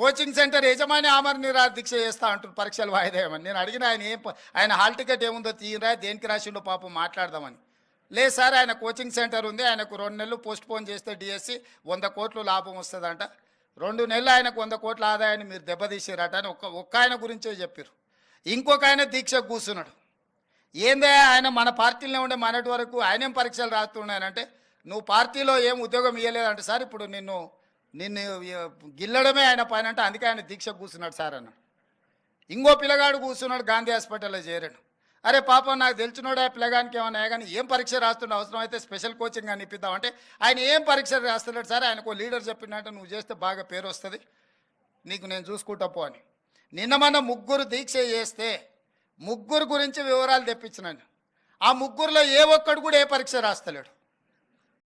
Coaching centre యజమాని ఆమరణ నిరాహార దీక్ష చేస్తా అంటారు పరీక్షలు వాయిదేయమని. నేను అడిగిన ఆయన ఏం ఆయన హాల్ టికెట్ ఏముందో తీయరా దేనికి రాసిండో పాపం మాట్లాడదామని. లేదు సార్ ఆయన కోచింగ్ సెంటర్ ఉంది ఆయనకు రెండు నెలలు పోస్ట్ పోన్ చేస్తే డిఎస్సి వంద కోట్లు లాభం వస్తుందంట. రెండు నెలలు ఆయనకు వంద కోట్ల ఆదాయాన్ని మీరు దెబ్బతీసారట అని ఒక్క ఒక్క ఆయన గురించే చెప్పారు ఇంకొక ఆయన దీక్ష కూర్చున్నాడు. ఏందే ఆయన మన పార్టీలో ఉండే మనటి వరకు ఆయనేం పరీక్షలు రాస్తున్నాయనంటే నువ్వు పార్టీలో ఏం ఉద్యోగం ఇవ్వలేదంటే సార్ ఇప్పుడు నిన్ను నిన్ను గిల్లడమే ఆయన పైన అంటే అందుకే ఆయన దీక్ష కూర్చున్నాడు సార్ అన్న. ఇంకో పిల్లగాడు కూర్చున్నాడు గాంధీ హాస్పిటల్లో చేరాడు. అరే పాపం నాకు తెలిసినోడే ఆ పిల్లగానికి ఏమన్నా కానీ ఏం పరీక్ష రాస్తుండే అవసరం అయితే స్పెషల్ కోచింగ్ అని ఇప్పిద్దామంటే ఆయన ఏం పరీక్ష రాస్తున్నాడు సార్? ఆయనకు లీడర్ చెప్పినట్టు నువ్వు చేస్తే బాగా పేరు వస్తుంది. నీకు నేను చూసుకుంటా పో అని. నిన్న మన ముగ్గురు దీక్ష చేస్తే ముగ్గురు గురించి వివరాలు తెప్పించినాను ఆ ముగ్గురులో ఏ ఒక్కడు కూడా ఏ పరీక్ష రాస్తలేడు.